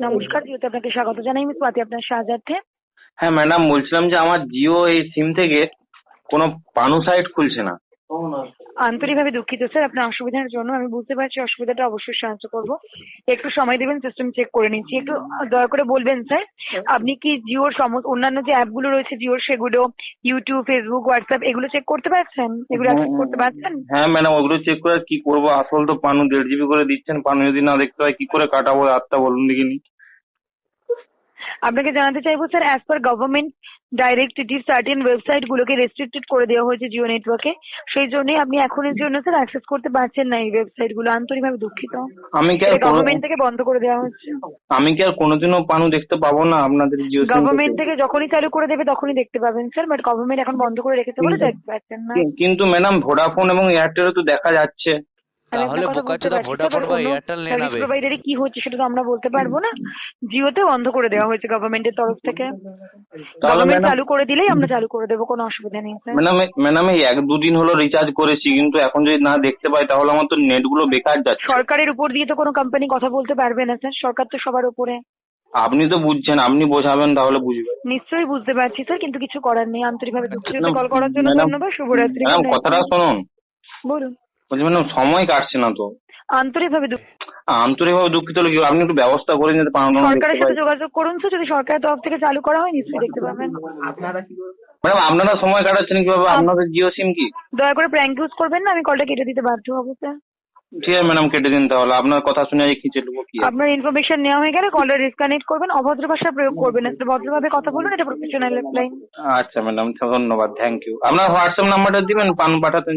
নমস্কার জিওতে আপনাকে স্বাগত জানাই। আমি স্বাতি আপনার সাহায্যার্থে। হ্যাঁ ম্যাডাম বলছিলাম যে আমার জিও এই সিম থেকে কোনো পানু সাইট খুলছে না। আন্তরিকভাবে দুঃখিত স্যার। আপনার অসুবিধার জন্য আমি বুঝতে পারছি অসুবিধাটা অবশ্যই সাহায্য করব। একটু সময় দেবেন সিস্টেম চেক করে নিচ্ছি। একটু দয়া করে বলবেন স্যার আপনি কি জিওর সমস্ত অন্যান্য যে অ্যাপগুলো রয়েছে জিওর সেগুলো ইউটিউব ফেসবুক হোয়াটসঅ্যাপ এগুলো চেক করতে পারছেন? এগুলো অ্যাক্সেস করতে পারছেন? হ্যাঁ ম্যাডাম ওগুলো চেক করে কি করব? আসল তো পানু দেড় জিবি করে দিচ্ছেন। পানু যদি না দেখতে হয় কি করে কাটাবো? রাতটা বলুন দেখিনি। আপনাকে জানাতে চাইব sir as per government directive certain website গুলোকে রেস্ট্রিক্টেড করে দেওয়া হয়েছে জিও নেটওয়ার্কে সেই জন্যই আপনি এখনের জন্য স্যার অ্যাক্সেস করতে পারছেন না এই ওয়েবসাইটগুলো। আন্তরিকভাবে দুঃখিত। আমি কি আর কোনো- গভর্নমেন্ট থেকে বন্ধ করে দেওয়া হচ্ছে। আমি কি আর কোনোদিনও পানু দেখতে পাবো না আপনাদের জিও গভর্নমেন্ট থেকে? যখনই চালু করে দেবে তখনই দেখতে পাবেন স্যার বাট গভর্নমেন্ট এখন বন্ধ করে রেখেছে বলে দেখতে পাচ্ছেন না। কিন্তু ম্যাডাম ভোডাফোন এবং এয়ারটেলও তো দেখা যাচ্ছে। তাহলে বোকাচোদা ভোডাফোন বা এয়ারটেল নিয়ে নেবে। প্রোভাইডারে কি হচ্ছে সেটা তো আমরা বলতে পারব না। জিওতে বন্ধ করে দেওয়া হয়েছে গভর্নমেন্টের তরফ থেকে। তাহলে গভর্নমেন্ট চালু করে দিলেই আমরা চালু করে দেবো কোনো অসুবিধা নেই স্যার ম্যাডাম ম্যাডাম এই এক দুদিন হলো রিচার্জ করেছি কিন্তু এখন যদি না দেখতে পাই তাহলে আমার তো নেটগুলো বেকার যাচ্ছে। সরকারের উপর দিয়ে তো কোনো কোম্পানি কথা বলতে পারবে না স্যার সরকার তো সবার উপরে। আপনি তো বুঝছেন আপনি বোঝাবেন তাহলে বুঝবেন নিশ্চয়ই বুঝতে পারছি স্যার কিন্তু কিছু করার নেই। আন্তরিকভাবে দুঃখিত। কল করার জন্য ধন্যবাদ। শুভরাত্রি। ম্যাডাম কথাটা শুনুন। বলুন। বলছি ম্যাডাম সময় কাটছে না তো। আন্তরিকভাবে দুঃখ- আন্তরিকভাবে দুঃখিত হলে কি? হবে? আপনি একটু ব্যবস্থা করে যাতে পানানো সরকারের সাথে যোগাযোগ করুন স্যার যদি সরকারের তরফ থেকে চালু করা হয় নিশ্চয়ই দেখতে পাবেন। ম্যাডাম আপনারা সময় কাটাচ্ছেন কীভাবে? আপনাদের জিও সিম কি? দয়া করে প্র্যাঙ্ক ইউজ করবেন না আমি কলটা কেটে দিতে বাধ্য হব স্যার ঠিক আছে ম্যাডাম কেটে দিন তাহলে। আপনার কথা শুনে আজ খিচে নেব কি। আপনার ইনফরমেশন নেওয়া হয়ে গেলে কলটা ডিসকানেক্ট করবেন অভদ্র ভাষা প্রয়োগ করবেন না স্যার ভদ্রভাবে কথা বলুন এটা প্রফেশনাল লাইন আচ্ছা ম্যাডাম ধন্যবাদ থ্যাংক ইউ আপনার হোয়াটসঅ্যাপ নাম্বারটা দিবেন পান পাঠাতেন।